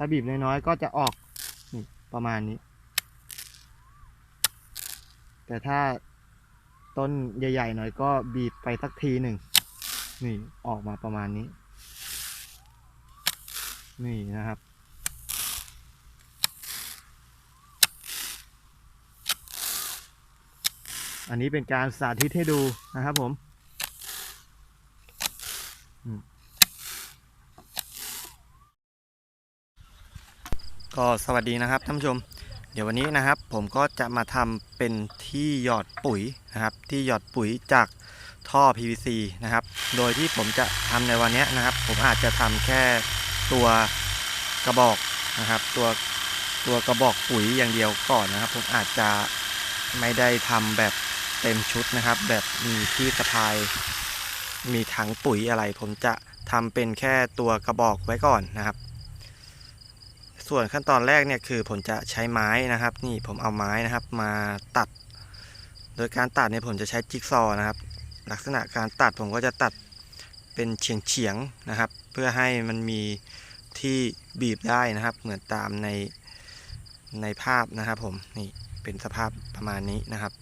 ถ้าบีบน้อยๆก็จะออกนี่ประมาณนี้ แต่ถ้าต้นใหญ่ ๆ หน่อยก็บีบไปสักทีหนึ่งนี่ออกมาประมาณนี้ นี่นะครับ อันนี้เป็นการสาธิตให้ดูนะครับผมอืม ก็สวัสดีนะครับท่านผู้ชม เดี๋ยววันนี้นะครับผมก็จะมาทำเป็นที่หยอดปุ๋ยนะครับ ที่หยอดปุ๋ยจากท่อ PVC นะครับ โดยที่ผมจะทำในวันนี้นะครับ ผมอาจจะทำแค่ตัวกระบอกนะครับ ตัวตัวกระบอกปุ๋ยอย่างเดียวก่อนนะครับ ผมอาจจะไม่ได้ทำแบบเต็มชุดนะครับ แบบมีที่สะพาย มีถังปุ๋ยอะไร ผมจะทำเป็นแค่ตัวกระบอกไว้ก่อนนะครับ ส่วนขั้นตอนแรกเนี่ยคือผมจะใช้ไม้นะครับ นี่ผมเอาไม้นะครับมาตัด โดยการตัดเนี่ยผมจะใช้จิ๊กซอนะครับ ลักษณะการตัดผมก็จะตัดเป็นเฉียงเฉียงๆนะครับ เพื่อให้มันมีที่บีบได้นะครับ เหมือนตามในในภาพนะครับผมนี่เป็นสภาพประมาณนี้นะครับ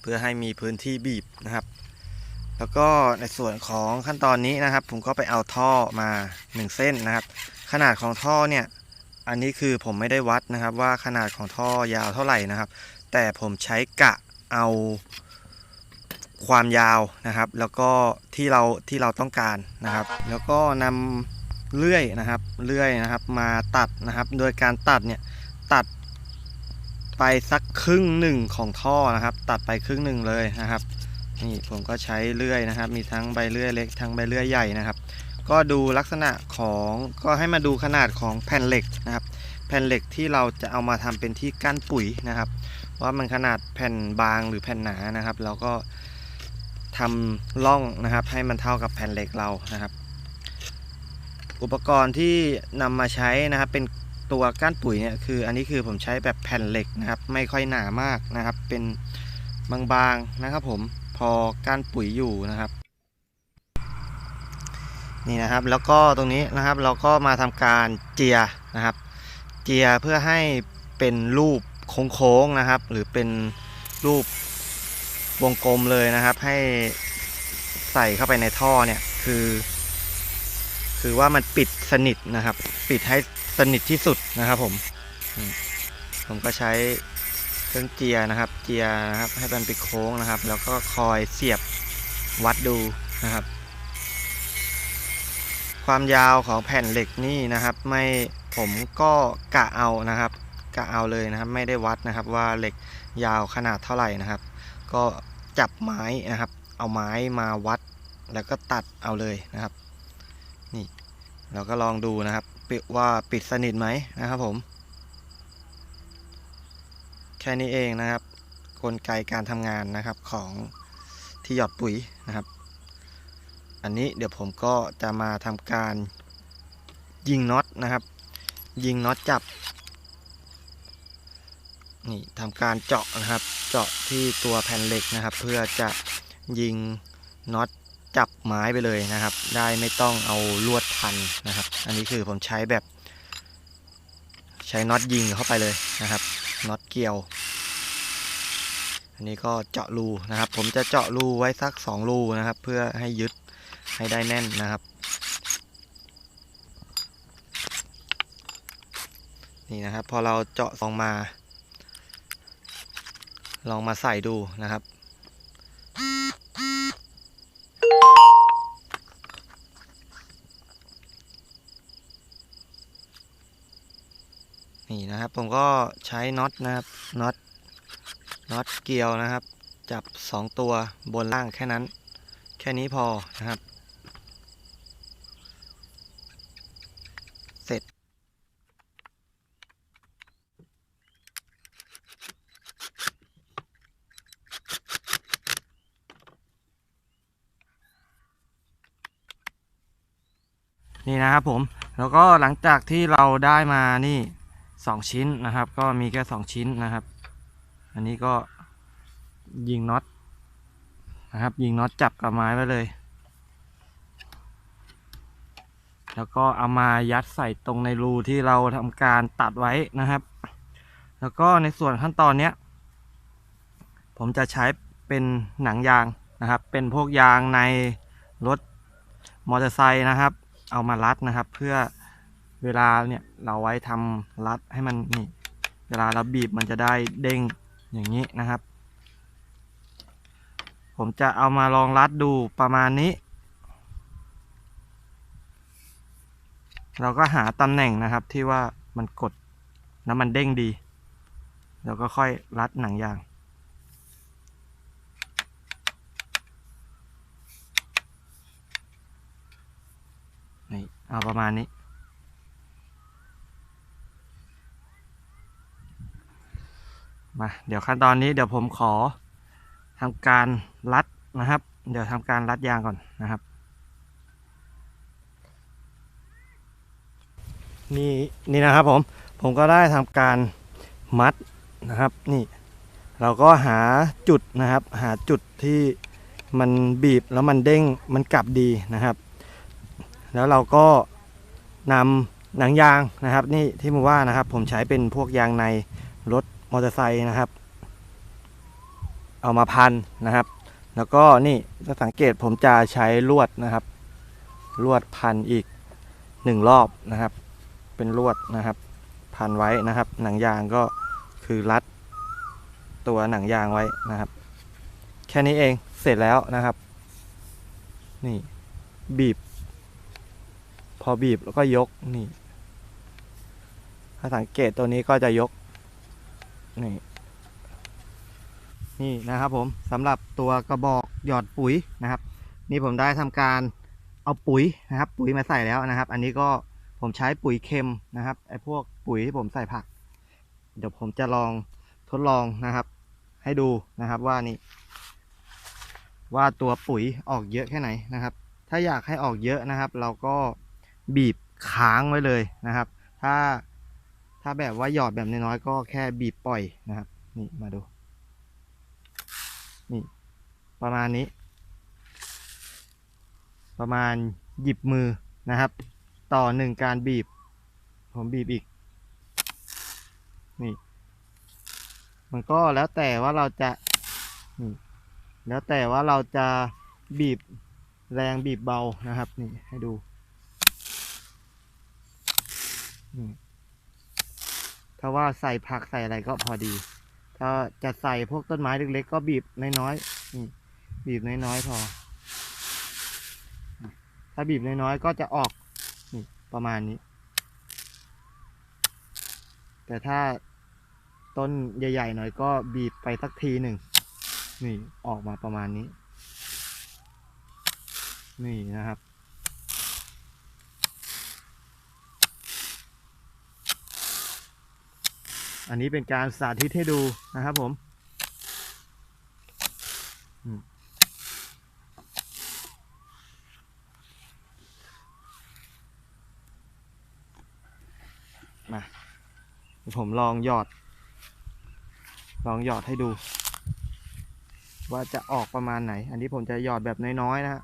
เพื่อให้มีพื้นที่บีบนะครับ แล้วก็ในส่วนของขั้นตอนนี้นะครับ ผมก็ไปเอาท่อมา 1 เส้นนะครับ ขนาดของท่อเนี่ยอันนี้คือผมไม่ได้วัดนะครับ ว่าขนาดของท่อยาวเท่าไหร่นะครับ แต่ผมใช้กะเอาความยาวนะครับ แล้วก็ที่เราที่เราต้องการนะครับ แล้วก็นำเลื่อยนะครับเลื่อยนะครับ มาตัดนะครับ โดยการตัดเนี่ยตัดไปสักครึ่งหนึ่งของท่อนะครับ ตัดไปครึ่งหนึ่งเลยนะครับ นี่ผมก็ใช้เลื่อยนะครับ มีทั้งใบเลื่อยเล็กทั้งใบเลื่อยใหญ่นะครับ ก็ดูลักษณะของก็ให้มาดูขนาดของแผ่นเหล็กนะครับ แผ่นเหล็กที่เราจะเอามาทำเป็นที่กั้นปุ๋ยนะครับ ว่ามันขนาดแผ่นบางหรือแผ่นหนานะครับเราก็ทำร่องนะครับ ให้มันเท่ากับแผ่นเหล็กเรานะครับ อุปกรณ์ที่นำมาใช้นะครับเป็นตัวก้านปุ๋ยเนี่ยคืออันนี้คือผมใช้แบบแผ่นเหล็กนะครับ ไม่ค่อยหนามากนะครับ เป็นบางๆนะครับผม พอก้านปุ๋ยอยู่นะครับ นี่นะครับแล้วก็ตรงนี้นะครับเราก็มาทำการเจียนะครับ เจียเพื่อให้เป็นรูปโค้งๆนะครับ หรือเป็นรูปวงกลมเลยนะครับ ให้ใส่เข้าไปในท่อเนี่ยคือ คือว่ามันปิดสนิทนะครับ ปิดให้สนิทที่สุดนะครับผม ผมก็ใช้ รื่องเจียนะครับ เจียนะครับให้มันเป็นโค้งนะครับ แล้วก็คอยเสียบวัดดูนะครับ ความยาวของแผ่นเหล็กนี่นะครับ ไม่ผมก็กะเอานะครับ กะเอาเลยนะครับ ไม่ได้วัดนะครับ ว่าเหล็กยาวขนาดเท่าไหร่นะครับ ก็จับไม้นะครับ เอาไม้มาวัด แล้วก็ตัดเอาเลยนะครับ นี่เราก็ลองดูนะครับปิว่าปิดสนิทไหมนะครับผม แค่นี้เองนะครับกลไกการทำงานนะครับของที่หยอดปุ๋ยนะครับ อันนี้เดี๋ยวผมก็จะมาทำการยิงน็อตนะครับ ยิงน็อตจับนี่ทำการเจาะนะครับ เจาะที่ตัวแผ่นเหล็กนะครับ เพื่อจะยิงน็อตจับไม้ไปเลยนะครับ ได้ไม่ต้องเอาลวดพันนะครับ อันนี้คือผมใช้แบบ ใช้น็อตยิงเข้าไปเลยนะครับ น็อตเกี่ยว อันนี้ก็เจาะรูนะครับ ผมจะเจาะรูไว้สัก 2 รูนะครับ เพื่อให้ยึดให้ได้แน่นนะครับ นี่นะครับ พอเราเจาะลองมา ลองมาใส่ดูนะครับ นี่นะครับ ผมก็ใช้น็อตนะครับน็อตน็อตเกลียวนะครับ จับ 2 ตัวบนล่างแค่นั้น แค่นี้พอนะครับ เสร็จนี่นะครับผม แล้วก็หลังจากที่เราได้มานี่ 2 ชิ้นนะครับ ก็มีแค่ 2 ชิ้นนะครับ อันนี้ก็ยิงน็อตนะครับ ยิงน็อตจับกับไม้ไว้เลย แล้วก็เอามายัดใส่ตรงในรูที่เราทำการตัดไว้นะครับ แล้วก็ในส่วนขั้นตอนเนี้ย ผมจะใช้เป็นหนังยางนะครับ เป็นพวกยางในรถมอเตอร์ไซค์นะครับ เอามารัดนะครับเพื่อ เวลาเนี่ยเราไว้ทำรัดให้มันนี่เวลาเราบีบมันจะได้เด้งอย่างนี้นะครับ ผมจะเอามาลองรัดดูประมาณนี้ เราก็หาตำแหน่งนะครับที่ว่ามันกดแล้วมันเด้งดีแล้วก็ค่อยรัดหนังยางนี่เอาประมาณนี้ มาเดี๋ยวขั้นตอนนี้เดี๋ยวผมขอทำการรัดนะครับ เดี๋ยวทำการรัดยางก่อนนะครับ นี่นี่นะครับผมผมก็ได้ทำการมัดนะครับ นี่ เราก็หาจุดนะครับ หาจุดที่มันบีบแล้วมันเด้งมันกลับดีนะครับ แล้วเราก็นำหนังยางนะครับ นี่ที่ผมว่านะครับ ผมใช้เป็นพวกยางในรถ มอเตอร์ไซค์นะครับ เอามาพันนะครับ แล้วก็นี่ถ้าสังเกตผมจะใช้ลวดนะครับ ลวดพันอีกหนึ่งรอบนะครับ เป็นลวดนะครับ พันไว้นะครับ หนังยางก็คือรัดตัวหนังยางไว้นะครับ แค่นี้เองเสร็จแล้วนะครับ นี่บีบ พอบีบแล้วก็ยกนี่ ถ้าสังเกตตัวนี้ก็จะยก นี่นี่นะครับผมสำหรับตัวกระบอกหยอดปุ๋ยนะครับ นี่ผมได้ทำการเอาปุ๋ยนะครับ ปุ๋ยมาใส่แล้วนะครับ อันนี้ก็ผมใช้ปุ๋ยเค็มนะครับไอ้พวกปุ๋ยที่ผมใส่ผัก เดี๋ยวผมจะลองทดลองนะครับ ให้ดูนะครับว่านี่ ว่าตัวปุ๋ยออกเยอะแค่ไหนนะครับ ถ้าอยากให้ออกเยอะนะครับ เราก็บีบค้างไว้เลยนะครับ ถ้า ถ้าแบบว่าหยอดแบบน้อยๆก็แค่บีบปล่อยนะครับ นี่มาดู นี่ ประมาณนี้ ประมาณหยิบมือนะครับ ต่อหนึ่งการบีบ ผมบีบอีก นี่ มันก็แล้วแต่ว่าเราจะนี่แล้วแต่ว่าเราจะบีบแรงบีบเบานะครับ นี่ให้ดูนี่ ถ้าะว่าใส่ผักใส่อะไรก็พอดี ถ้าจะใส่พวกต้นไม้เล็กๆก็บีบน้อยๆนี่บีบน้อยๆพอ ถ้าบีบน้อยๆก็จะออกนี่ประมาณนี้ แต่ถ้าต้นใหญ่ๆหน่อยก็บีบไปสักทีหนึ่งนี่ออกมาประมาณนี้ นี่นะครับ อันนี้เป็นการสาธิตให้ดูนะครับผมมาผมลองหยอด ลองหยอดให้ดู ว่าจะออกประมาณไหน อันนี้ผมจะหยอดแบบน้อยๆนะฮะ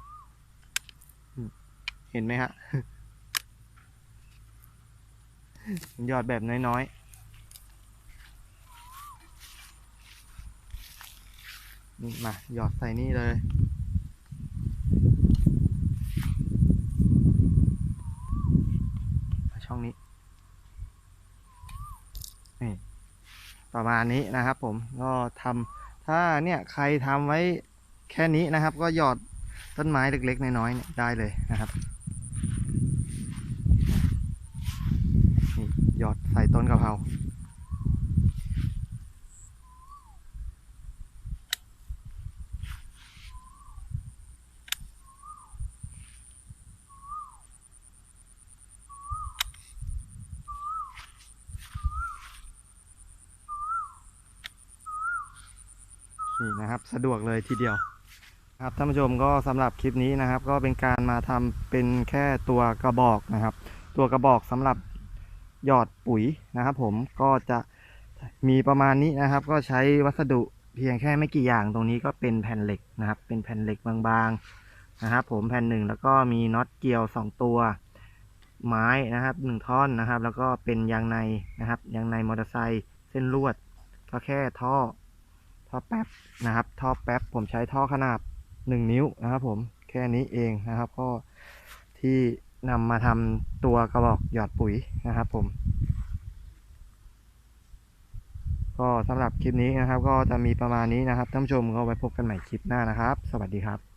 เห็นไหมฮะหยอดแบบน้อยๆ นี่มาหยอดใส่นี่เลย ช่องนี้ นี่ ประมาณนี้นะครับผม ก็ทำถ้าเนี่ยใครทำไว้แค่นี้นะครับ ก็หยอดต้นไม้เล็ก ๆ น้อยๆเนี่ยได้เลยนะครับนี่หยอดใส่ต้นกะเพรา นี่นะครับสะดวกเลยทีเดียวครับท่านผู้ชมก็สำหรับคลิปนี้นะครับ ก็เป็นการมาทำเป็นแค่ตัวกระบอกนะครับ ตัวกระบอกสำหรับหยอดปุ๋ยนะครับ ผมก็จะมีประมาณนี้นะครับ ก็ใช้วัสดุเพียงแค่ไม่กี่อย่างตรงนี้ก็เป็นแผ่นเหล็กนะครับ เป็นแผ่นเหล็กบางๆนะครับ ผมแผ่นหนึ่งแล้วก็มีน็อตเกลียวสองตัวไม้นะครับหนึ่งท่อนนะครับ แล้วก็เป็นยางในนะครับยางในมอเตอร์ไซค์เส้นลวดก็แค่ท่อ ท่อแป๊บนะครับ ท่อแป๊บผมใช้ท่อขนาดหนึ่งนิ้วนะครับ ผมแค่นี้เองนะครับก็ที่นำมาทำตัวกระบอกหยอดปุ๋ยนะครับ ผม ก็สำหรับคลิปนี้นะครับ ก็จะมีประมาณนี้นะครับท่านผู้ชมก็ไว้พบกันใหม่คลิปหน้านะครับ สวัสดีครับ